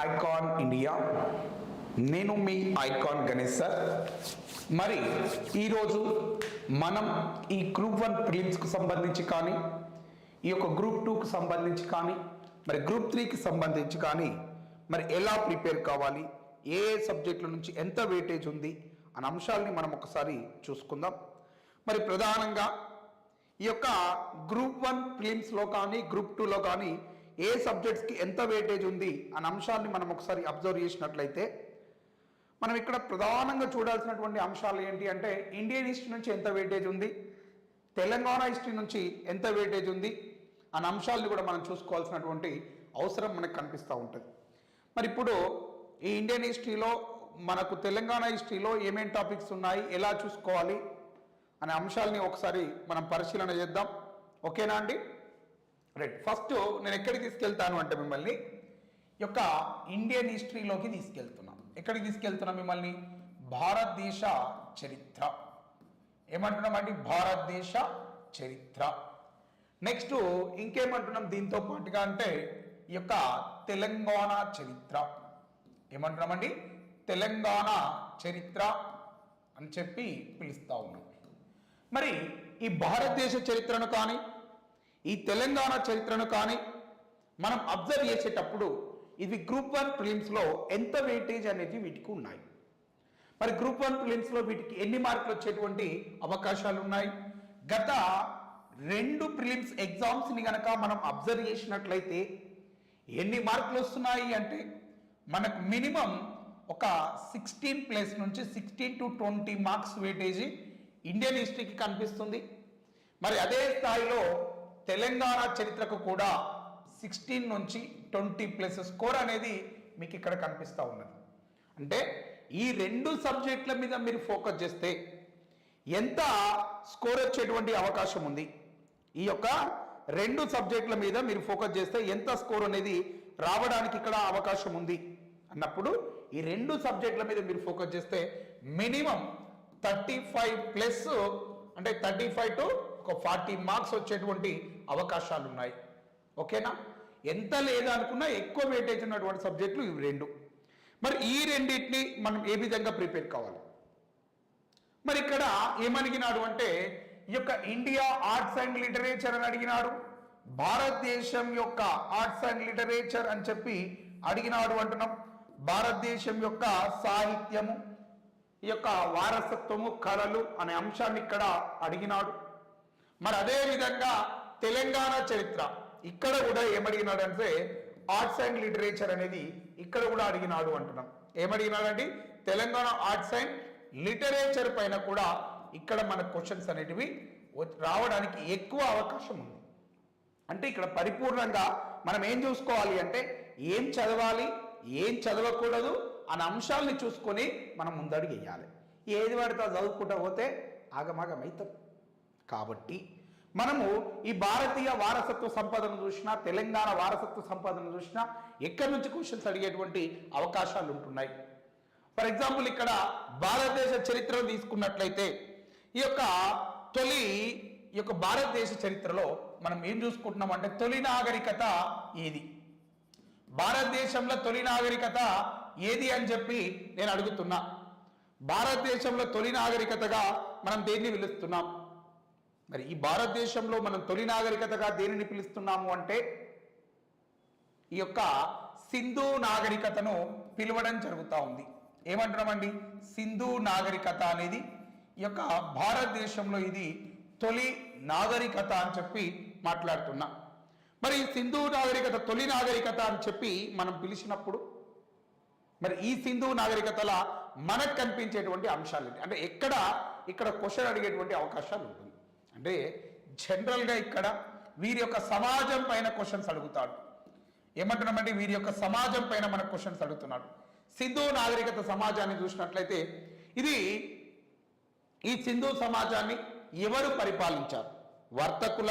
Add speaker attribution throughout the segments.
Speaker 1: Icon India నేను మీ icon Ganesh sir మరి ఈరోజు మనం ఈ గ్రూప్ వన్ ప్రిలిమ్స్కు సంబంధించి కానీ ఈ యొక్క గ్రూప్ టూకు సంబంధించి కానీ మరి గ్రూప్ త్రీకి సంబంధించి కానీ మరి ఎలా ప్రిపేర్ కావాలి ఏ ఏ సబ్జెక్టుల నుంచి ఎంత వెయిటేజ్ ఉంది అనే అంశాలని మనం ఒకసారి చూసుకుందాం. మరి ప్రధానంగా ఈ యొక్క గ్రూప్ వన్ ఫిలిమ్స్లో కానీ గ్రూప్ టూలో కానీ ఏ సబ్జెక్ట్స్కి ఎంత వెయిటేజ్ ఉంది అనే అంశాన్ని మనం ఒకసారి అబ్జర్వ్ చేసినట్లయితే మనం ఇక్కడ ప్రధానంగా చూడాల్సినటువంటి అంశాలు ఏంటి అంటే ఇండియన్ హిస్టరీ నుంచి ఎంత వెయిటేజ్ ఉంది తెలంగాణ హిస్టరీ నుంచి ఎంత వెయిటేజ్ ఉంది అనే అంశాలను కూడా మనం చూసుకోవాల్సినటువంటి అవసరం మనకు కనిపిస్తూ ఉంటుంది. మరి ఇప్పుడు ఈ ఇండియన్ హిస్టరీలో మనకు తెలంగాణ హిస్టరీలో ఏమేం టాపిక్స్ ఉన్నాయి ఎలా చూసుకోవాలి అనే అంశాలని ఒకసారి మనం పరిశీలన చేద్దాం. ఓకేనా అండి? రైట్ ఫస్ట్ నేను ఎక్కడికి తీసుకెళ్తాను అంటే మిమ్మల్ని యొక్క ఇండియన్ హిస్టరీలోకి తీసుకెళ్తున్నాను ఎక్కడికి తీసుకెళ్తున్నా మిమ్మల్ని? భారతదేశ చరిత్ర. ఏమంటున్నామండి భారతదేశ చరిత్ర. నెక్స్ట్ ఇంకేమంటున్నాం దీంతో పాటుగా అంటే ఈ యొక్క తెలంగాణ చరిత్ర. ఏమంటున్నామండి తెలంగాణ చరిత్ర అని చెప్పి పిలుస్తా ఉన్నాం. మరి ఈ భారతదేశ చరిత్రను కానీ ఈ తెలంగాణ చరిత్రను కానీ మనం అబ్జర్వ్ చేసేటప్పుడు ఇవి గ్రూప్ వన్ ప్రిలిమ్స్లో ఎంత వెయిటేజ్ అనేది వీటికి ఉన్నాయి. మరి గ్రూప్ వన్ ప్రిలిమ్స్లో వీటికి ఎన్ని మార్కులు వచ్చేటువంటి అవకాశాలు ఉన్నాయి? గత రెండు ప్రిలిమ్స్ ఎగ్జామ్స్ని కనుక మనం అబ్జర్వ్ చేసినట్లయితే ఎన్ని మార్కులు వస్తున్నాయి అంటే మనకు మినిమం ఒక సిక్స్టీన్ ప్లేస్ నుంచి sixteen to twenty marks weightage Indian హిస్టరీకి కనిపిస్తుంది. మరి అదే స్థాయిలో తెలంగాణ చరిత్రకు కూడా సిక్స్టీన్ నుంచి ట్వంటీ ప్లస్ స్కోర్ అనేది మీకు ఇక్కడ కనిపిస్తూ ఉన్నది. అంటే ఈ రెండు సబ్జెక్టుల మీద మీరు ఫోకస్ చేస్తే ఎంత స్కోర్ వచ్చేటువంటి అవకాశం ఉంది? ఈ యొక్క రెండు సబ్జెక్టుల మీద మీరు ఫోకస్ చేస్తే ఎంత స్కోర్ అనేది రావడానికి ఇక్కడ అవకాశం ఉంది? అన్నప్పుడు ఈ రెండు సబ్జెక్టుల మీద మీరు ఫోకస్ చేస్తే మినిమం థర్టీ ఫైవ్ ప్లస్ అంటే థర్టీ ఫైవ్ టు ఒక ఫార్టీ మార్క్స్ వచ్చేటువంటి అవకాశాలు ఉన్నాయి ఓకేనా? ఎంత లేదనుకున్నా ఎక్కువ వెయిటేజ్ ఉన్నటువంటి సబ్జెక్టులు ఇవి రెండు. మరి ఈ రెండింటిని మనం ఏ విధంగా ప్రిపేర్ కావాలి? మరి ఇక్కడ ఏమడిగినాడు అంటే ఈ యొక్క ఇండియా ఆర్ట్స్ అండ్ లిటరేచర్ అని అడిగినాడు. భారతదేశం యొక్క ఆర్ట్స్ అండ్ లిటరేచర్ అని చెప్పి అడిగినాడు అంటున్నాం. భారతదేశం యొక్క సాహిత్యము ఈ యొక్క వారసత్వము కళలు అనే అంశాన్ని ఇక్కడ అడిగినాడు. మరి అదే విధంగా తెలంగాణ చరిత్ర. ఇక్కడ కూడా ఏమడిగినాడు అంటే ఆర్ట్స్ అండ్ లిటరేచర్ అనేది ఇక్కడ కూడా అడిగినాడు అంటున్నాం. ఏమడిగినాడండి? తెలంగాణ ఆర్ట్స్ అండ్ లిటరేచర్ పైన కూడా ఇక్కడ మన క్వశ్చన్స్ అనేటివి రావడానికి ఎక్కువ అవకాశం ఉంది. అంటే ఇక్కడ పరిపూర్ణంగా మనం ఏం చూసుకోవాలి అంటే ఏం చదవాలి ఏం చదవకూడదు అనే అంశాలని చూసుకొని మనం ముందడుగు వేయాలి. ఏది పడితే చదువుకుంటా పోతే ఆగమాగం అవుతాం కాబట్టి మనము ఈ భారతీయ వారసత్వ సంపదను చూసినా తెలంగాణ వారసత్వ సంపదను చూసినా ఎక్కడి నుంచి క్వశ్చన్స్ అడిగేటువంటి అవకాశాలు ఉంటున్నాయి. ఫర్ ఎగ్జాంపుల్ ఇక్కడ భారతదేశ చరిత్రను తీసుకున్నట్లయితే ఈ యొక్క తొలి ఈ యొక్క భారతదేశ చరిత్రలో మనం ఏం చూసుకుంటున్నాం అంటే తొలి నాగరికత ఏది? భారతదేశంలో తొలి నాగరికత ఏది అని చెప్పి నేను అడుగుతున్నా. భారతదేశంలో తొలి నాగరికతగా మనం దేన్ని పిలుస్తున్నాం? మరి ఈ భారతదేశంలో మనం తొలి నాగరికతగా దేనిని పిలుస్తున్నాము అంటే ఈ యొక్క సింధు నాగరికతను పిలవడం జరుగుతూ ఉంది. ఏమంటున్నామండి? సింధు నాగరికత అనేది ఈ యొక్క భారతదేశంలో ఇది తొలి నాగరికత అని చెప్పి మాట్లాడుతున్నా. మరి ఈ సింధు నాగరికత తొలి నాగరికత అని చెప్పి మనం పిలిచినప్పుడు మరి ఈ సింధు నాగరికతల మనకు కనిపించేటువంటి అంశాలు అంటే ఎక్కడ ఇక్కడ క్వశ్చన్ అడిగేటువంటి అవకాశాలు ఉంటుంది అంటే జనరల్గా ఇక్కడ వీరి యొక్క సమాజం పైన క్వశ్చన్స్ అడుగుతాడు. ఏమంటున్నామంటే వీరి యొక్క సమాజం పైన మన క్వశ్చన్స్ అడుగుతున్నాడు. సింధు నాగరికత సమాజాన్ని చూసినట్లయితే ఇది ఈ సింధు సమాజాన్ని ఎవరు పరిపాలించారు? వర్తకుల?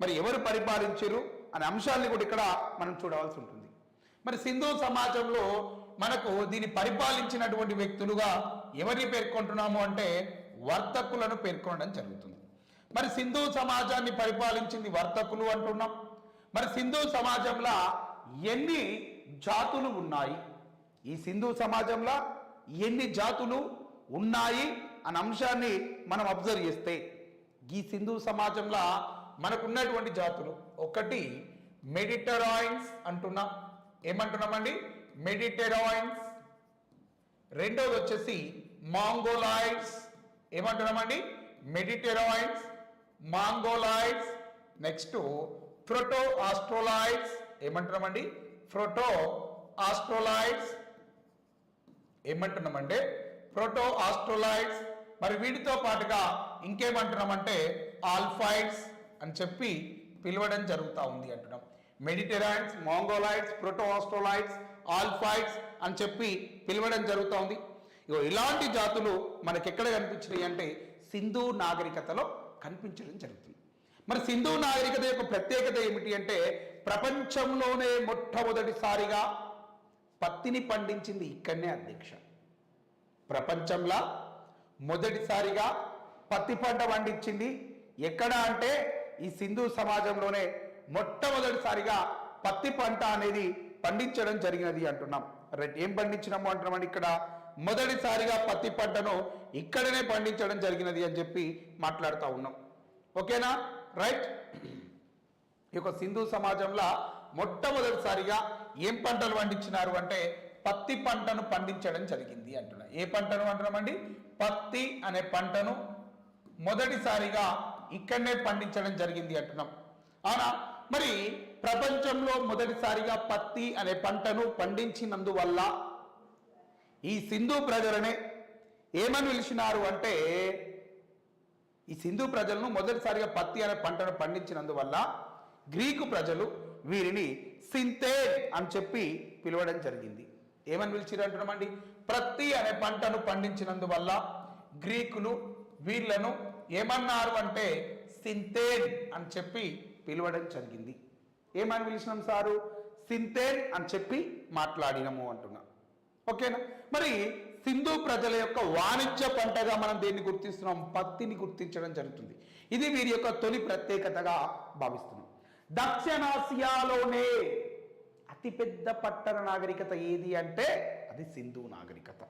Speaker 1: మరి ఎవరు పరిపాలించారు? అనే అంశాన్ని కూడా ఇక్కడ మనం చూడవలసి ఉంటుంది. మరి సింధు సమాజంలో మనకు దీన్ని పరిపాలించినటువంటి వ్యక్తులుగా ఎవరిని పేర్కొంటున్నాము అంటే వర్తకులను పేర్కొనడం జరుగుతుంది. మరి సింధు సమాజాన్ని పరిపాలించింది వర్తకులు అంటున్నాం. మరి సింధు సమాజంలో ఎన్ని జాతులు ఉన్నాయి? ఈ సింధు సమాజంలో ఎన్ని జాతులు ఉన్నాయి అనే అంశాన్ని మనం అబ్జర్వ్ చేస్తే ఈ సింధు సమాజంలో మనకున్నటువంటి జాతులు ఒకటి మెడిటరాయిన్స్ అంటున్నాం. ఏమంటున్నామండి? మెడిటరాయిన్స్. రెండోది వచ్చేసి Mongoloids. ఏమంటున్నామండి? Mediterranoids. Mongoloids next proto Australoids ఏమంటున్నామండి? Proto Australoids ఏమంటున్నామంటే ప్రోటో ఆస్ట్రోలాయిడ్స్ మరి వీటితో పాటుగా ఇంకేమంటున్నామంటే ఆల్ఫైడ్స్ అని చెప్పి పిలవడం జరుగుతూ ఉంది అంటున్నాం. మెడిటెరాన్స్ మాంగోలాయిడ్స్ ప్రోటో ఆస్ట్రోలాయిడ్స్ ఆల్ఫైడ్స్ అని చెప్పి పిలవడం జరుగుతూ ఉంది. ఇగో ఇలాంటి జాతులు మనకి ఎక్కడ కనిపించినాయి అంటే సింధు నాగరికతలో కనిపించడం జరుగుతుంది. మరి సింధు నాగరికత యొక్క ప్రత్యేకత ఏమిటి అంటే ప్రపంచంలోనే మొట్టమొదటిసారిగా పత్తిని పండించింది ఇక్కడనే అధ్యక్ష. ప్రపంచంలో మొదటిసారిగా పత్తి పంట పండించింది ఎక్కడ అంటే ఈ సింధు సమాజంలోనే మొట్టమొదటిసారిగా పత్తి పంట అనేది పండించడం జరిగినది అంటున్నాం. ఏం పండించినాము అంటున్నామని ఇక్కడ? మొదటిసారిగా పత్తి పంటను ఇక్కడనే పండించడం జరిగినది అని చెప్పి మాట్లాడుతూ ఉన్నాం. ఓకేనా? రైట్? ఈ యొక్క సింధు సమాజంలో మొట్టమొదటిసారిగా ఏం పంటలు పండించినారు అంటే పత్తి పంటను పండించడం జరిగింది అంటున్నా. ఏ పంటను అంటున్నామండి పత్తి అనే పంటను మొదటిసారిగా ఇక్కడనే పండించడం జరిగింది అంటున్నాం. అవునా? మరి ప్రపంచంలో మొదటిసారిగా పత్తి అనే పంటను పండించినందువల్ల ఈ సింధు ప్రజలనే ఏమని పిలిచినారు అంటే ఈ సింధు ప్రజలను మొదటిసారిగా పత్తి అనే పంటను పండించినందువల్ల గ్రీకు ప్రజలు వీరిని సింతే అని చెప్పి పిలవడం జరిగింది. ఏమని పిలిచిరు అంటున్నామండి? ప్రత్తి అనే పంటను పండించినందువల్ల గ్రీకులు వీళ్ళను ఏమన్నారు అంటే సింతేన్ అని చెప్పి పిలవడం జరిగింది. ఏమని పిలిచినాం సారు? సింతేన్ అని చెప్పి మాట్లాడినము అంటున్నా. ఓకేనా? మరి సింధు ప్రజల యొక్క వాణిజ్య పంటగా మనం దేన్ని గుర్తిస్తున్నాం? పత్తిని గుర్తించడం జరుగుతుంది. ఇది వీరి యొక్క తొలి ప్రత్యేకతగా భావిస్తున్నాం. దక్షిణాసియాలోనే అతిపెద్ద పట్టణ నాగరికత ఏది అంటే అది సింధు నాగరికత.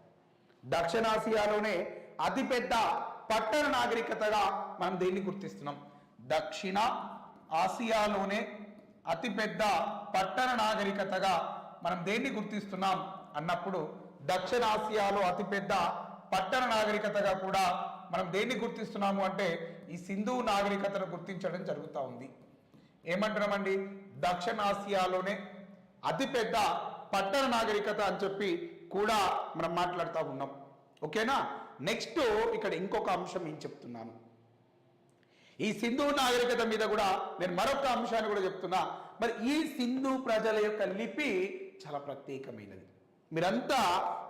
Speaker 1: దక్షిణాసియాలోనే అతిపెద్ద పట్టణ నాగరికతగా మనం దేన్ని గుర్తిస్తున్నాం? దక్షిణ ఆసియాలోనే అతిపెద్ద పట్టణ నాగరికతగా మనం దేన్ని గుర్తిస్తున్నాం? అన్నప్పుడు దక్షిణ ఆసియాలో అతిపెద్ద పట్టణ నాగరికతగా కూడా మనం దేన్ని గుర్తిస్తున్నాము అంటే ఈ సింధు నాగరికతను గుర్తించడం జరుగుతూ ఉంది. ఏమంటున్నామండి? దక్షిణ ఆసియాలోనే అతిపెద్ద పట్టణ నాగరికత అని చెప్పి కూడా మనం మాట్లాడుతూ ఉన్నాం. ఓకేనా? నెక్స్ట్ ఇక్కడ ఇంకొక అంశం ఏం చెప్తున్నాను. ఈ సింధు నాగరికత మీద కూడా నేను మరొక అంశాన్ని కూడా చెప్తున్నా. మరి ఈ సింధు ప్రజల యొక్క లిపి చాలా ప్రత్యేకమైనది. మీరంతా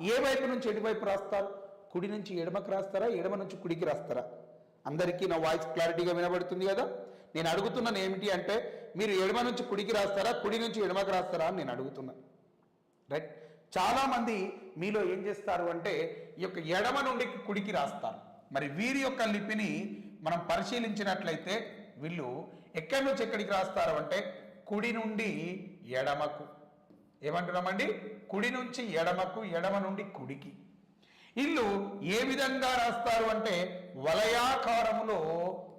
Speaker 1: ఏ వైపు నుంచి ఎటువైపు రాస్తారు? కుడి నుంచి ఎడమకు రాస్తారా? ఎడమ నుంచి కుడికి రాస్తారా? అందరికీ నా వాయిస్ క్లారిటీగా వినబడుతుంది కదా? నేను అడుగుతున్నాను ఏమిటి అంటే మీరు ఎడమ నుంచి కుడికి రాస్తారా? కుడి నుంచి ఎడమకు రాస్తారా అని నేను అడుగుతున్నాను రైట్? చాలామంది మీలో ఏం చేస్తారు అంటే ఈ యొక్క ఎడమ నుండి కుడికి రాస్తారు. మరి వీరి యొక్క లిపిని మనం పరిశీలించినట్లయితే వీళ్ళు ఎక్కడి నుంచి ఎక్కడికి రాస్తారు అంటే కుడి నుండి ఎడమకు. ఏమంటున్నామండి? కుడి నుంచి ఎడమకు ఎడమ నుండి కుడికి. ఇల్లు ఏ విధంగా రాస్తారు అంటే వలయాకారంలో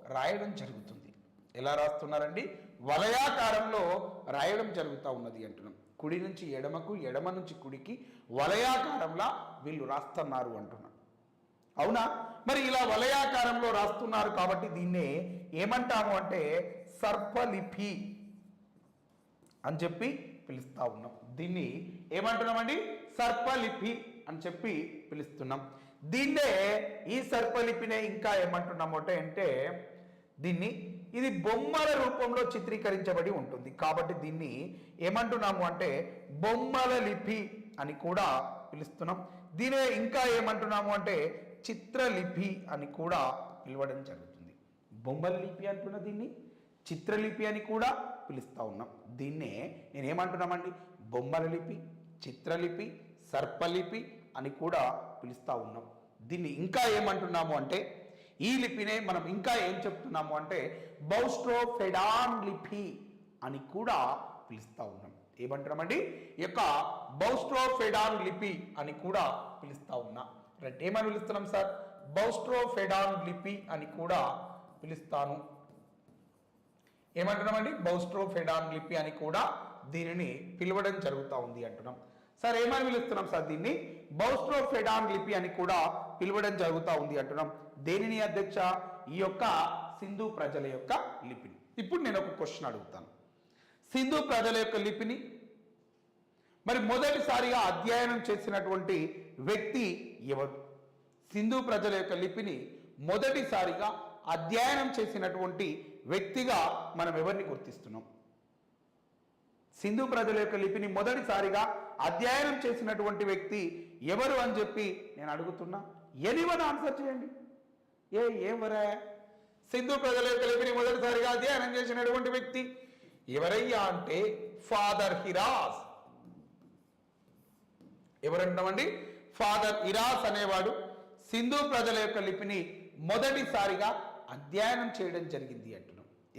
Speaker 1: రాయడం జరుగుతుంది. ఎలా రాస్తున్నారండి? వలయాకారంలో రాయడం జరుగుతూ ఉన్నది అంటున్నాం. కుడి నుంచి ఎడమకు ఎడమ నుంచి కుడికి వలయాకారంలా వీళ్ళు రాస్తున్నారు అంటున్నాం. అవునా? మరి ఇలా వలయాకారంలో రాస్తున్నారు కాబట్టి దీన్నే ఏమంటాము అంటే సర్పలిపి అని చెప్పి పిలుస్తా ఉన్నాం. దీన్ని ఏమంటున్నామండి? సర్పలిపి అని చెప్పి పిలుస్తున్నాం. దీన్నే ఈ సర్పలిపినే ఇంకా ఏమంటున్నాము అంటే దీన్ని ఇది బొమ్మల రూపంలో చిత్రీకరించబడి ఉంటుంది. కాబట్టి దీన్ని ఏమంటున్నాము అంటే బొమ్మల లిపి అని కూడా పిలుస్తున్నాం. దీనే ఇంకా ఏమంటున్నాము అంటే చిత్రలిపి అని కూడా పిలవడం జరుగుతుంది. బొమ్మల లిపి అంటున్న దీన్ని? చిత్రలిపి అని కూడా పిలుస్తూ ఉన్నాం. దీన్నే నేనేమంటున్నామండి? బొమ్మల లిపి చిత్రలిపి సర్పలిపి అని కూడా పిలుస్తూ ఉన్నాం. దీన్ని ఇంకా ఏమంటున్నాము అంటే ఈ లిపినే మనం ఇంకా ఏం చెప్తున్నాము అంటే బౌస్ట్రోఫెడాన్ లిపి అని కూడా పిలుస్తూ ఉన్నాం. ఏమంటున్నామండి? ఈ యొక్క బౌస్ట్రోఫెడాన్ లిపి అని కూడా పిలుస్తా ఉన్నా. రైట్ ఏమని పిలుస్తున్నాం సార్? బౌస్ట్రోఫెడాన్ లిపి అని కూడా పిలుస్తాను. ఏమంటున్నామండి? బౌస్ట్రోఫెడాన్ లిపి అని కూడా దీనిని పిలవడం జరుగుతూ ఉంది అంటున్నాం. సార్ ఏమని పిలుస్తున్నాం సార్ దీన్ని? బౌస్ట్రోఫెడాన్ లిపి అని కూడా పిలవడం జరుగుతూ ఉంది అంటున్నాం. దేనిని అధ్యక్ష? ఈ యొక్క సింధు ప్రజల యొక్క లిపిని. ఇప్పుడు నేను ఒక క్వశ్చన్ అడుగుతాను. సింధు ప్రజల యొక్క లిపిని మరి మొదటిసారిగా అధ్యయనం చేసినటువంటి వ్యక్తి ఎవరు? సింధు ప్రజల యొక్క లిపిని మొదటిసారిగా అధ్యయనం చేసినటువంటి వ్యక్తిగా మనం ఎవరిని గుర్తిస్తున్నాం? సింధు ప్రజల యొక్క లిపిని మొదటిసారిగా అధ్యయనం చేసినటువంటి వ్యక్తి ఎవరు అని చెప్పి నేను అడుగుతున్నా. ఎనివన్ ఆన్సర్ చేయండి. ఏ ఎవరా సింధు ప్రజల యొక్క లిపిని మొదటిసారిగా అధ్యయనం చేసినటువంటి వ్యక్తి ఎవరయ్యా అంటే ఫాదర్ హిరాస్. ఎవరంటామండి? ఫాదర్ ఇరాస్ అనేవాడు సింధు ప్రజల యొక్క లిపిని మొదటిసారిగా అధ్యయనం చేయడం జరిగింది అంటే.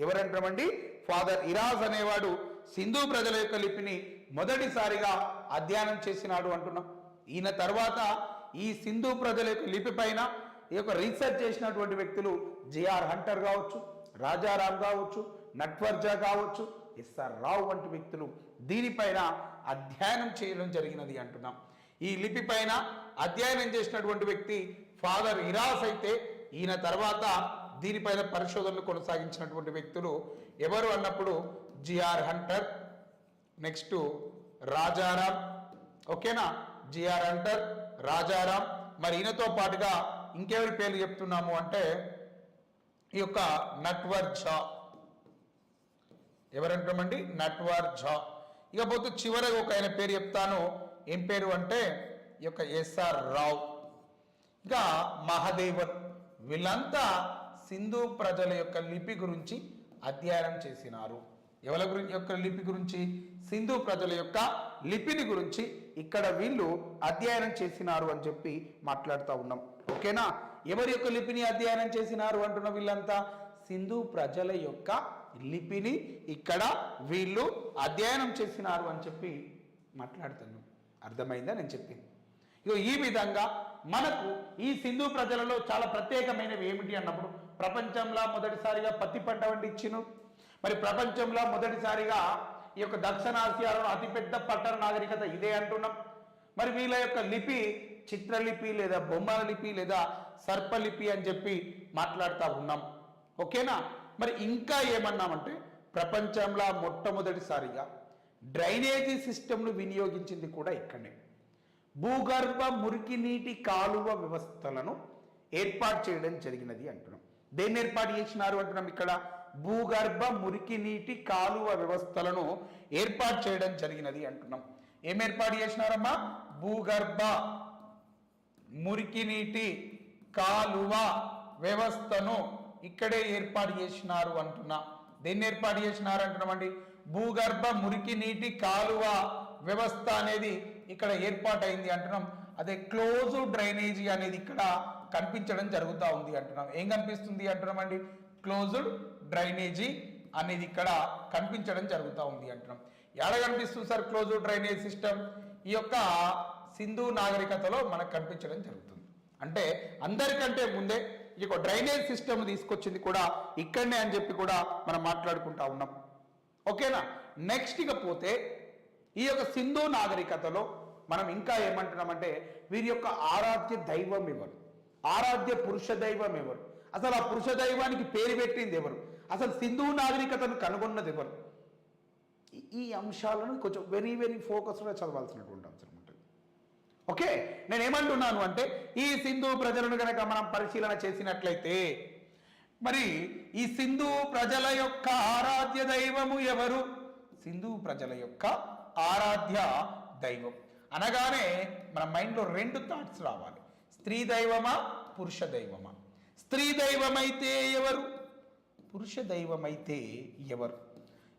Speaker 1: ఎవరంటామండి? ఫాదర్ ఇరాజ్ అనేవాడు సింధు ప్రజల యొక్క లిపిని మొదటిసారిగా అధ్యయనం చేసినాడు అంటున్నాం. ఈయన తర్వాత ఈ సింధు ప్రజల యొక్క లిపి పైన ఈ యొక్క రీసెర్చ్ చేసినటువంటి వ్యక్తులు జిఆర్ హంటర్ కావచ్చు రాజారాం కావచ్చు నట్వర్జా కావచ్చు ఎస్ఆర్ రావు వంటి వ్యక్తులు దీనిపైన అధ్యయనం చేయడం జరిగినది అంటున్నాం. ఈ లిపి పైన అధ్యయనం చేసినటువంటి వ్యక్తి ఫాదర్ ఇరాస్ అయితే ఈయన తర్వాత దీనిపైన పరిశోధనలు కొనసాగించినటువంటి వ్యక్తులు ఎవరు అన్నప్పుడు జిఆర్ హంటర్ నెక్స్ట్ రాజారాం ఓకేనా? GR Hunter Rajaram. మరి ఈయనతో పాటుగా ఇంకెవరి పేర్లు చెప్తున్నాము అంటే ఈ యొక్క నట్వర్ ఝా. ఎవరంటామండి? నట్వర్ ఝా. ఇకపోతే చివరగా ఒక ఆయన పేరు చెప్తాను. ఏం పేరు అంటే ఈ యొక్క ఎస్ఆర్ రావు. ఇంకా మహాదేవన్. వీళ్ళంతా సింధు ప్రజల యొక్క లిపి గురించి అధ్యయనం చేసినారు. ఎవరి గురించి యొక్క లిపి గురించి? సింధు ప్రజల యొక్క లిపిని గురించి ఇక్కడ వీళ్ళు అధ్యయనం చేసినారు అని చెప్పి మాట్లాడుతూ ఉన్నాం. ఓకేనా? ఎవరి యొక్క లిపిని అధ్యయనం చేసినారు అంటున్న వీళ్ళంతా? సింధు ప్రజల యొక్క లిపిని ఇక్కడ వీళ్ళు అధ్యయనం చేసినారు అని చెప్పి మాట్లాడుతున్నాం. అర్థమైందా నేను చెప్పింది? ఇగో ఈ విధంగా మనకు ఈ సింధు ప్రజలలో చాలా ప్రత్యేకమైనవి ఏమిటి అన్నప్పుడు ప్రపంచంలో మొదటిసారిగా పత్తి పంట పండించిను. మరి ప్రపంచంలో మొదటిసారిగా ఈ యొక్క దక్షిణాసియాలో అతిపెద్ద పట్టణ నాగరికత ఇదే అంటున్నాం. మరి వీళ్ళ యొక్క లిపి చిత్రలిపి లేదా బొమ్మల లిపి లేదా సర్పలిపి అని చెప్పి మాట్లాడుతూ ఉన్నాం. ఓకేనా? మరి ఇంకా ఏమన్నామంటే ప్రపంచంలో మొట్టమొదటిసారిగా డ్రైనేజీ సిస్టమ్ను వినియోగించింది కూడా ఇక్కడనే. భూగర్భ మురికి నీటి కాలువ వ్యవస్థలను ఏర్పాటు చేయడం జరిగినది అంటున్నాం. దేన్ని ఏర్పాటు చేసినారు అంటున్నాం ఇక్కడ? భూగర్భ మురికి నీటి కాలువ వ్యవస్థలను ఏర్పాటు చేయడం జరిగినది అంటున్నాం. ఏం ఏర్పాటు చేసినారమ్మా? భూగర్భ మురికి నీటి కాలువ వ్యవస్థను ఇక్కడే ఏర్పాటు చేసినారు అంటున్నా. దేన్ని ఏర్పాటు చేసినారు అంటున్నామండి భూగర్భ మురికి నీటి కాలువ వ్యవస్థ అనేది ఇక్కడ ఏర్పాటైంది అంటున్నాం. అదే క్లోజ్ డ్రైనేజీ అనేది ఇక్కడ కనిపించడం జరుగుతూ ఉంది అంటున్నాం. ఏం కనిపిస్తుంది అంటున్నామండి? క్లోజ్డ్ డ్రైనేజీ అనేది ఇక్కడ కనిపించడం జరుగుతూ ఉంది అంటున్నాం. ఎక్కడ కనిపిస్తుంది సార్ క్లోజ్డ్ డ్రైనేజ్ సిస్టమ్ ఈ యొక్క సింధు నాగరికతలో మనకు కనిపించడం జరుగుతుంది. అంటే అందరికంటే ముందే ఈ యొక్క డ్రైనేజ్ సిస్టమ్ తీసుకొచ్చింది కూడా ఇక్కడనే అని చెప్పి కూడా మనం మాట్లాడుకుంటా ఉన్నాం. ఓకేనా? నెక్స్ట్ ఇక పోతే ఈ యొక్క సింధు నాగరికతలో మనం ఇంకా ఏమంటున్నామంటే వీరి యొక్క ఆరాధ్య దైవం ఇవ్వరు ఆరాధ్య పురుష దైవం ఎవరు? అసలు ఆ పురుష దైవానికి పేరు పెట్టింది ఎవరు? అసలు సింధు నాగరికతను కనుగొన్నది ఎవరు? ఈ- అంశాలను కొంచెం వెరీ వెరీ ఫోకస్గా చదవాల్సినటువంటి అవసరం ఉంటుంది. ఓకే? నేను ఏమంటున్నాను అంటే ఈ సింధు ప్రజలను కనుక మనం పరిశీలన చేసినట్లయితే మరి ఈ సింధు ప్రజల యొక్క ఆరాధ్య దైవము ఎవరు? సింధు ప్రజల యొక్క ఆరాధ్య దైవం. అనగానే మన మైండ్లో రెండు థాట్స్ రావాలి. స్త్రీ దైవమా పురుష దైవమా స్త్రీ దైవమైతే ఎవరు? పురుష దైవమైతే ఎవరు?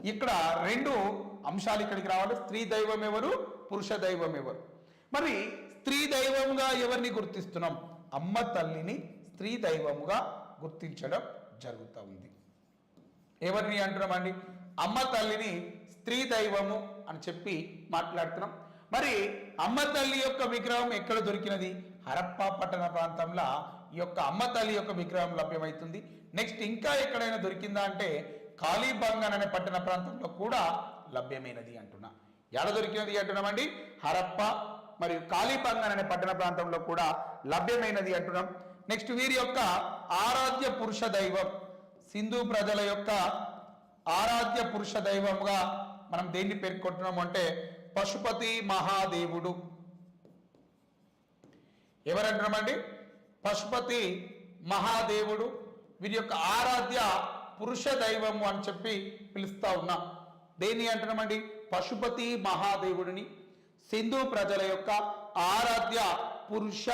Speaker 1: ఇక్కడ రెండు అంశాలు ఇక్కడికి రావాలి. స్త్రీ దైవం ఎవరు? పురుష దైవం ఎవరు? మరి స్త్రీ దైవంగా ఎవరిని గుర్తిస్తున్నాం? అమ్మ తల్లిని స్త్రీ దైవముగా గుర్తించడం జరుగుతూ ఉంది. ఎవరిని అంటున్నామండి అమ్మ తల్లిని స్త్రీ దైవము అని చెప్పి మాట్లాడుతున్నాం. మరి అమ్మ తల్లి యొక్క విగ్రహం ఎక్కడ దొరికినది? హరప్ప పట్టణ ప్రాంతంలో ఈ యొక్క అమ్మ తల్లి యొక్క విగ్రహం లభ్యమవుతుంది. నెక్స్ట్ ఇంకా ఎక్కడైనా దొరికిందా అంటే కాళీబంగన్ అనే పట్టణ ప్రాంతంలో కూడా లభ్యమైనది అంటున్నా. ఎడ దొరికినది అంటున్నామండి? హరప్ప మరియు కాళీబంగన్ అనే పట్టణ ప్రాంతంలో కూడా లభ్యమైనది అంటున్నాం. నెక్స్ట్ వీరి యొక్క ఆరాధ్య పురుష దైవం సింధు ప్రజల యొక్క ఆరాధ్య పురుష దైవంగా మనం దేన్ని పేర్కొంటున్నాము అంటే పశుపతి మహాదేవుడు. ఎవరంటున్నామండి పశుపతి మహాదేవుడు వీరి యొక్క ఆరాధ్య పురుష దైవము అని చెప్పి పిలుస్తా ఉన్నాం. దేన్ని అంటున్నామండి పశుపతి మహాదేవుడిని. సింధు ప్రజల యొక్క ఆరాధ్య పురుష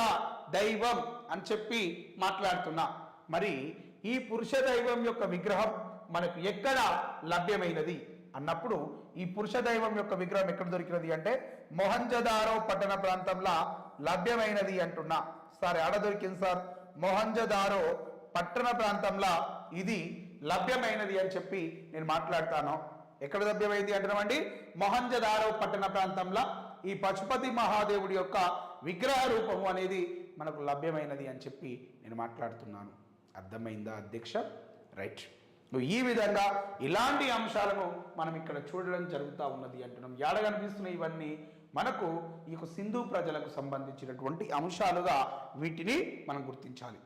Speaker 1: దైవం అని చెప్పి మాట్లాడుతున్నా. మరి ఈ పురుష దైవం యొక్క విగ్రహం మనకు ఎక్కడ లభ్యమైనది? అన్నప్పుడు ఈ పురుష దైవం యొక్క విగ్రహం ఎక్కడ దొరికినది అంటే మొహంజదారో పట్టణ ప్రాంతంలో లభ్యమైనది అంటున్నా. సార్ ఎడ దొరికింది సార్? మొహంజదారో పట్టణ ప్రాంతంలో ఇది లభ్యమైనది అని చెప్పి నేను మాట్లాడతాను. ఎక్కడ లభ్యమైంది అంటున్నామండి? మొహంజదారో పట్టణ ప్రాంతంలో ఈ పశుపతి మహాదేవుడి యొక్క విగ్రహ రూపము అనేది మనకు లభ్యమైనది అని చెప్పి నేను మాట్లాడుతున్నాను. అర్థమైందా అధ్యక్ష? రైట్. నువ్వు ఈ విధంగా ఇలాంటి అంశాలను మనం ఇక్కడ చూడడం జరుగుతూ ఉన్నది అంటున్నాం. ఏడ కనిపిస్తున్నాయి ఇవన్నీ? మనకు ఈ యొక్క సింధు ప్రజలకు సంబంధించినటువంటి అంశాలుగా వీటిని మనం గుర్తించాలి.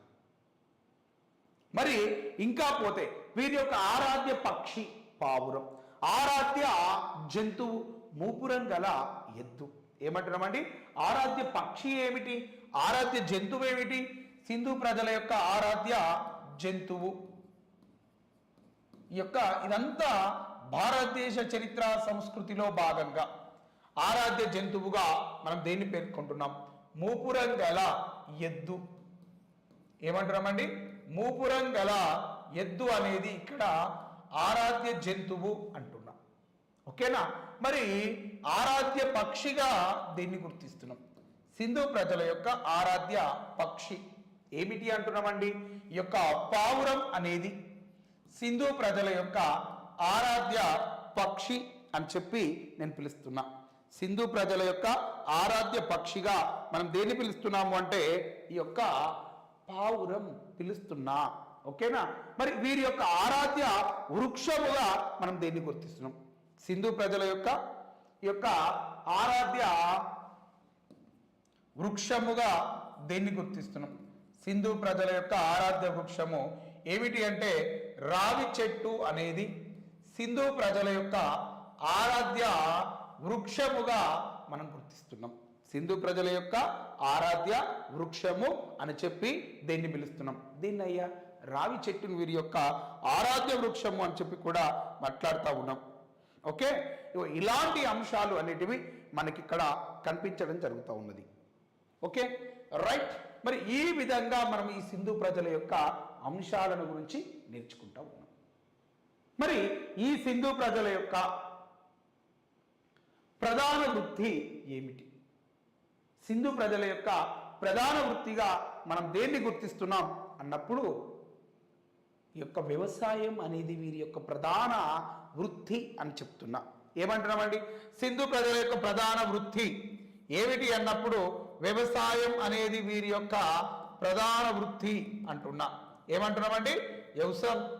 Speaker 1: మరి ఇంకా పోతే వీరి యొక్క ఆరాధ్య పక్షి పావురం. ఆరాధ్య జంతువు మూపురం గల ఎద్దు. ఏమంటున్నామండి? ఆరాధ్య పక్షి ఏమిటి? ఆరాధ్య జంతువు ఏమిటి? సింధు ప్రజల యొక్క ఆరాధ్య జంతువు. ఈ యొక్క ఇదంతా భారతదేశ చరిత్ర సంస్కృతిలో భాగంగా. ఆరాధ్య జంతువుగా మనం దేన్ని పేర్కొంటున్నాం? మూపురం గల ఎద్దు. ఏమంటున్నామండి? మూపురం గల ఎద్దు అనేది ఇక్కడ ఆరాధ్య జంతువు అంటున్నాం. ఓకేనా? మరి ఆరాధ్య పక్షిగా దీన్ని గుర్తిస్తున్నాం? సింధు ప్రజల యొక్క ఆరాధ్య పక్షి ఏమిటి అంటున్నామండి? ఈ యొక్క పావురం అనేది సింధు ప్రజల యొక్క ఆరాధ్య పక్షి అని చెప్పి నేను పిలుస్తున్నా. సింధు ప్రజల యొక్క ఆరాధ్య పక్షిగా మనం దేన్ని పిలుస్తున్నాము అంటే ఈ యొక్క పావురం పిలుస్తున్నా. ఓకేనా? మరి వీరి యొక్క ఆరాధ్య వృక్షముగా మనం దేన్ని గుర్తిస్తున్నాం? సింధు ప్రజల యొక్క ఈ యొక్క ఆరాధ్య వృక్షముగా దేన్ని గుర్తిస్తున్నాం? సింధు ప్రజల యొక్క ఆరాధ్య వృక్షము ఏమిటి అంటే రావి చెట్టు అనేది. సింధు ప్రజల యొక్క ఆరాధ్య వృక్షముగా మనం గుర్తిస్తున్నాం. సింధు ప్రజల యొక్క ఆరాధ్య వృక్షము అని చెప్పి దీన్ని పిలుస్తున్నాం? దీన్ని అయ్యా రావి చెట్టును వీరి యొక్క ఆరాధ్య వృక్షము అని చెప్పి కూడా మాట్లాడుతూ ఉన్నాం. ఓకే? ఇలాంటి అంశాలు అనేటివి మనకి ఇక్కడ కనిపించడం జరుగుతూ ఉన్నది. ఓకే? రైట్. మరి ఈ విధంగా మనం ఈ సింధు ప్రజల యొక్క అంశాలను గురించి నేర్చుకుంటా ఉన్నాం. మరి ఈ సింధు ప్రజల యొక్క ప్రధాన వృత్తి ఏమిటి? సింధు ప్రజల యొక్క ప్రధాన వృత్తిగా మనం దేన్ని గుర్తిస్తున్నాం? అన్నప్పుడు ఈ యొక్క వ్యవసాయం అనేది వీరి యొక్క ప్రధాన వృత్తి అని చెప్తున్నా. ఏమంటున్నామండి? సింధు ప్రజల యొక్క ప్రధాన వృత్తి ఏమిటి అన్నప్పుడు వ్యవసాయం అనేది వీరి యొక్క ప్రధాన వృత్తి అంటున్నా. ఏమంటున్నామండి? వ్యవసాయం.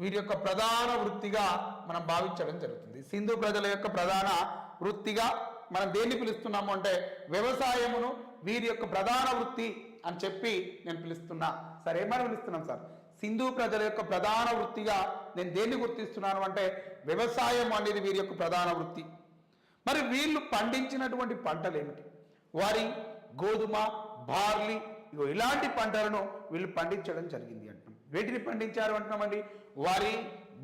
Speaker 1: వీరి యొక్క ప్రధాన వృత్తిగా మనం భావించడం జరుగుతుంది. సింధు ప్రజల యొక్క ప్రధాన వృత్తిగా మనం దేన్ని పిలుస్తున్నాము అంటే వ్యవసాయమును వీరి యొక్క ప్రధాన వృత్తి అని చెప్పి నేను పిలుస్తున్నా. సరే ఏమని పిలుస్తున్నాం సార్? సింధు ప్రజల యొక్క ప్రధాన వృత్తిగా నేను దేన్ని గుర్తిస్తున్నాను అంటే వ్యవసాయం అనేది వీరి యొక్క ప్రధాన వృత్తి. మరి వీళ్ళు పండించినటువంటి పంటలు ఏమిటి? వరి గోధుమ బార్లీ ఇలాంటి పంటలను వీళ్ళు పండించడం జరిగింది. వేటిని పండించారు అంటున్నామండి? వరి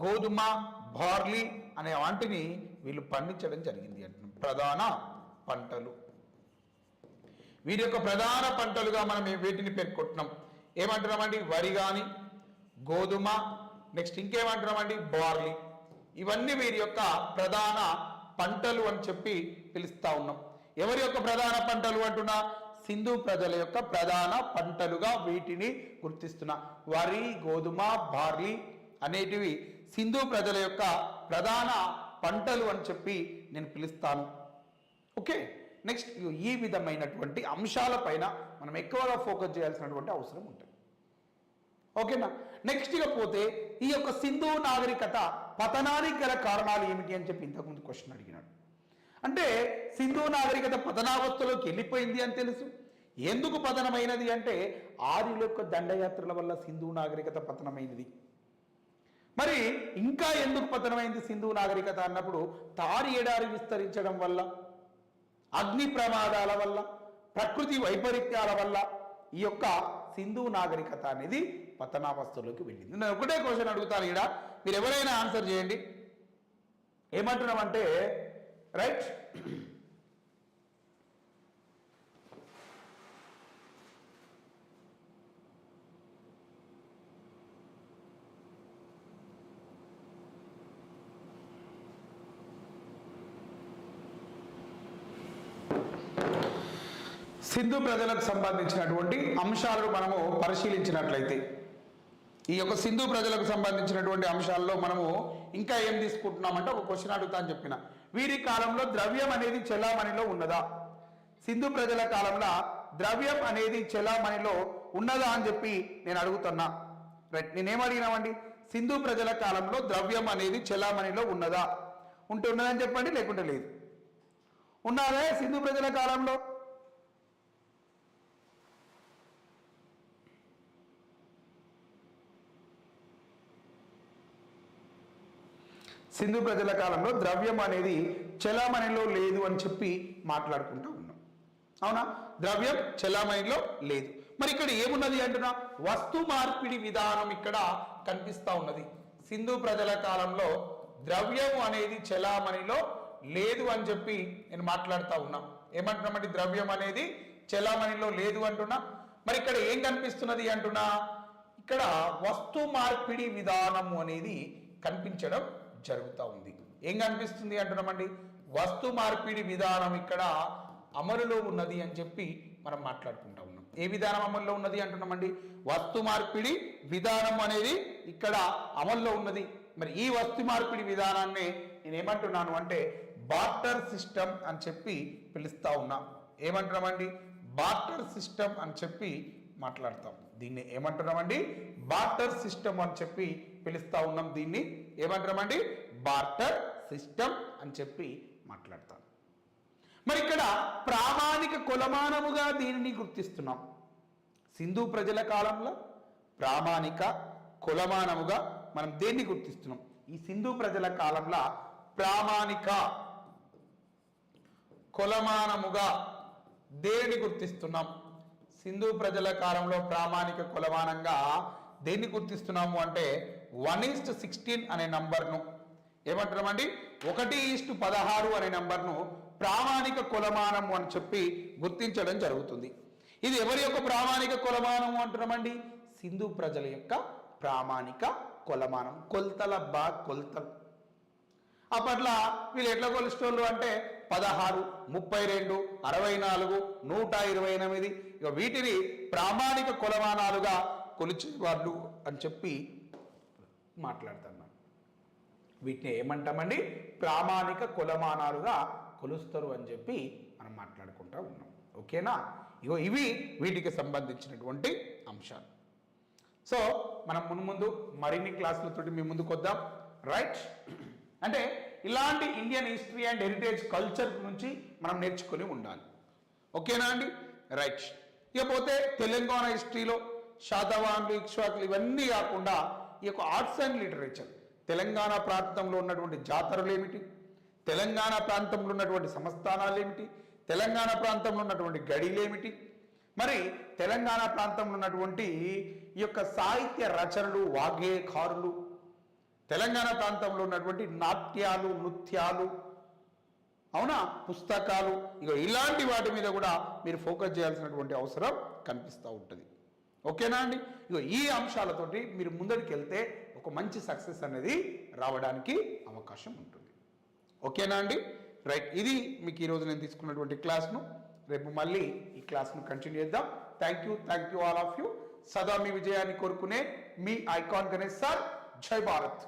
Speaker 1: గోధుమ బార్లీ అనే వాటిని వీళ్ళు పండించడం జరిగింది అంటున్నాం. ప్రధాన పంటలు. వీరి యొక్క ప్రధాన పంటలుగా మనం వీటిని పేర్కొంటున్నాం. ఏమంటున్నామండి? వరి కానీ గోధుమ నెక్స్ట్ ఇంకేమంటున్నామండి? బార్లీ. ఇవన్నీ వీరి యొక్క ప్రధాన పంటలు అని చెప్పి పిలుస్తా ఉన్నాం. ఎవరి యొక్క ప్రధాన పంటలు అంటున్నా? సింధు ప్రజల యొక్క ప్రధాన పంటలుగా వీటిని గుర్తిస్తున్నా. వరి గోధుమ బార్లీ అనేటివి సింధు ప్రజల యొక్క ప్రధాన పంటలు అని చెప్పి నేను పిలుస్తాను. ఓకే? నెక్స్ట్ ఈ విధమైనటువంటి అంశాలపైన మనం ఎక్కువగా ఫోకస్ చేయాల్సినటువంటి అవసరం ఉంటుంది. ఓకేనా? నెక్స్ట్ ఇక పోతే ఈ యొక్క సింధు నాగరికత పతనానికి గల కారణాలు ఏమిటి అని చెప్పి ఇంతకుముందు క్వశ్చన్ అడిగినాడు. అంటే సింధు నాగరికత పతనావస్థలోకి వెళ్ళిపోయింది అని తెలుసు. ఎందుకు పతనమైనది అంటే ఆర్యుల యొక్క దండయాత్రల వల్ల సింధు నాగరికత పతనమైనది మరి ఇంకా ఎందుకు పతనమైంది సింధు నాగరికత అన్నప్పుడు తారి ఎడారి విస్తరించడం వల్ల అగ్ని ప్రమాదాల వల్ల ప్రకృతి వైపరీత్యాల వల్ల ఈ యొక్క సింధు నాగరికత అనేది పతనావస్థలోకి వెళ్ళింది. నేను ఒకటే క్వశ్చన్ అడుగుతాను ఇక్కడ మీరు ఎవరైనా ఆన్సర్ చేయండి. ఏమంటున్నామంటే రైట్? సింధు ప్రజలకు సంబంధించినటువంటి అంశాలను మనము పరిశీలించినట్లయితే ఈ యొక్క సింధు ప్రజలకు సంబంధించినటువంటి అంశాల్లో మనము ఇంకా ఏం తీసుకుంటున్నామంటే ఒక క్వశ్చన్ అడుగుతా అని చెప్పిన. వీరి కాలంలో ద్రవ్యం అనేది చెలామణిలో ఉన్నదా? సింధు ప్రజల కాలంలో ద్రవ్యం అనేది చెలామణిలో ఉన్నదా అని చెప్పి నేను అడుగుతున్నా. రైట్ నేనేం అడిగినామండి? సింధు ప్రజల కాలంలో ద్రవ్యం అనేది చెలామణిలో ఉన్నదా? ఉంటే ఉన్నదని చెప్పండి లేకుంటే లేదు. ఉన్నదే సింధు ప్రజల కాలంలో? సింధు ప్రజల కాలంలో ద్రవ్యం అనేది చలామణిలో లేదు అని చెప్పి మాట్లాడుకుంటూ ఉన్నాం. అవునా? ద్రవ్యం చలామణిలో లేదు. మరి ఇక్కడ ఏమున్నది అంటున్నా? వస్తు మార్పిడి విధానం ఇక్కడ కనిపిస్తూ ఉన్నది. సింధు ప్రజల కాలంలో ద్రవ్యం అనేది చలామణిలో లేదు అని చెప్పి నేను మాట్లాడుతూ ఉన్నా. ఏమంటున్నామంటే ద్రవ్యం అనేది చలామణిలో లేదు అంటున్నా? మరి ఇక్కడ ఏం కనిపిస్తున్నది అంటున్నా? ఇక్కడ వస్తు మార్పిడి విధానము అనేది కనిపించడం జరుగుతూ ఉంది. ఏం కనిపిస్తుంది అంటున్నామండి? వస్తు మార్పిడి విధానం ఇక్కడ అమలులో ఉన్నది అని చెప్పి మనం మాట్లాడుకుంటా ఉన్నాం. ఏ విధానం అమల్లో ఉన్నది అంటున్నామండి? వస్తు మార్పిడి విధానం అనేది ఇక్కడ అమల్లో ఉన్నది. మరి ఈ వస్తు మార్పిడి విధానాన్ని నేను ఏమంటున్నాను అంటే బార్టర్ సిస్టమ్ అని చెప్పి పిలుస్తా ఉన్నా. ఏమంటున్నామండి? బార్టర్ సిస్టమ్ అని చెప్పి మాట్లాడతాం. దీన్ని ఏమంటున్నామండి? బార్టర్ సిస్టమ్ అని చెప్పి పిలుస్తూ ఉన్నాం దీన్ని. ఏమంటున్నామండి బార్టర్ సిస్టమ్ అని చెప్పి మాట్లాడతాం. మరి ఇక్కడ ప్రామాణిక కొలమానముగా దీనిని గుర్తిస్తున్నాం. సింధు ప్రజల కాలంలో ప్రామాణిక కొలమానముగా మనం దేన్ని గుర్తిస్తున్నాం? ఈ సింధు ప్రజల కాలంలో ప్రామాణిక కొలమానముగా దేన్ని గుర్తిస్తున్నాం? సింధు ప్రజల కాలంలో ప్రామాణిక కొలమానంగా దేన్ని గుర్తిస్తున్నాము అంటే వన్ ఈస్ట్ సిక్స్టీన్ అనే నంబర్ను ఏమంటారమండి ఒకటి ఈస్ట్ పదహారు అనే నంబర్ను ప్రామాణిక కొలమానము అని చెప్పి గుర్తించడం జరుగుతుంది. ఇది ఎవరి యొక్క ప్రామాణిక కొలమానము అంటున్నామండి? సింధు ప్రజల యొక్క ప్రామాణిక కొలమానం. కొలతల బా కొలతలు. అప్పట్లో వీళ్ళు ఎట్లా కొలిస్టోళ్ళు అంటే పదహారు ముప్పై రెండు అరవై నాలుగు నూట ఇరవై ఎనిమిది. ఇక వీటిని ప్రామాణిక కొలమానాలుగా కొలిచేవాళ్ళు అని చెప్పి మాట్లాడుతున్నాం వీటిని ఏమంటామండి? ప్రామాణిక కులమానాలుగా కొలుస్తారు అని చెప్పి మనం మాట్లాడుకుంటా ఉన్నాం. ఓకేనా? ఇగో ఇవి వీటికి సంబంధించినటువంటి అంశాలు. సో మనం మున్ముందు మరిన్ని క్లాసులతోటి మీ ముందుకు వద్దాం. రైట్? అంటే ఇలాంటి Indian history and heritage culture నుంచి మనం నేర్చుకొని ఉండాలి. ఓకేనా అండి? రైట్. ఇకపోతే తెలంగాణ హిస్టరీలో శాతవాన్లు ఇక్ష్వాకులు ఇవన్నీ కాకుండా ఈ యొక్క ఆర్ట్స్ అండ్ లిటరేచర్ తెలంగాణ ప్రాంతంలో ఉన్నటువంటి జాతరలు ఏమిటి? తెలంగాణ ప్రాంతంలో ఉన్నటువంటి సంస్థానాలు ఏమిటి? తెలంగాణ ప్రాంతంలో ఉన్నటువంటి గడిలు ఏమిటి? మరి తెలంగాణ ప్రాంతంలో ఉన్నటువంటి ఈ యొక్క సాహిత్య రచనలు వాగ్గేయకారులు తెలంగాణ ప్రాంతంలో ఉన్నటువంటి నాట్యాలు నృత్యాలు అవునా? పుస్తకాలు ఇక ఇలాంటి వాటి మీద కూడా మీరు ఫోకస్ చేయాల్సినటువంటి అవసరం కనిపిస్తూ ఉంటుంది. ఓకేనా అండి? ఇక ఈ అంశాలతోటి మీరు ముందరికి వెళ్తే ఒక మంచి సక్సెస్ అనేది రావడానికి అవకాశం ఉంటుంది. ఓకేనా అండి? రైట్ ఇది మీకు ఈరోజు నేను తీసుకున్నటువంటి క్లాస్ను. రేపు మళ్ళీ ఈ క్లాస్ను కంటిన్యూ చేద్దాం. Thank you thank you all of you సదా మీ విజయాన్ని కోరుకునే మీ ఐకాన్ గణేష్ సార్. జై భారత్.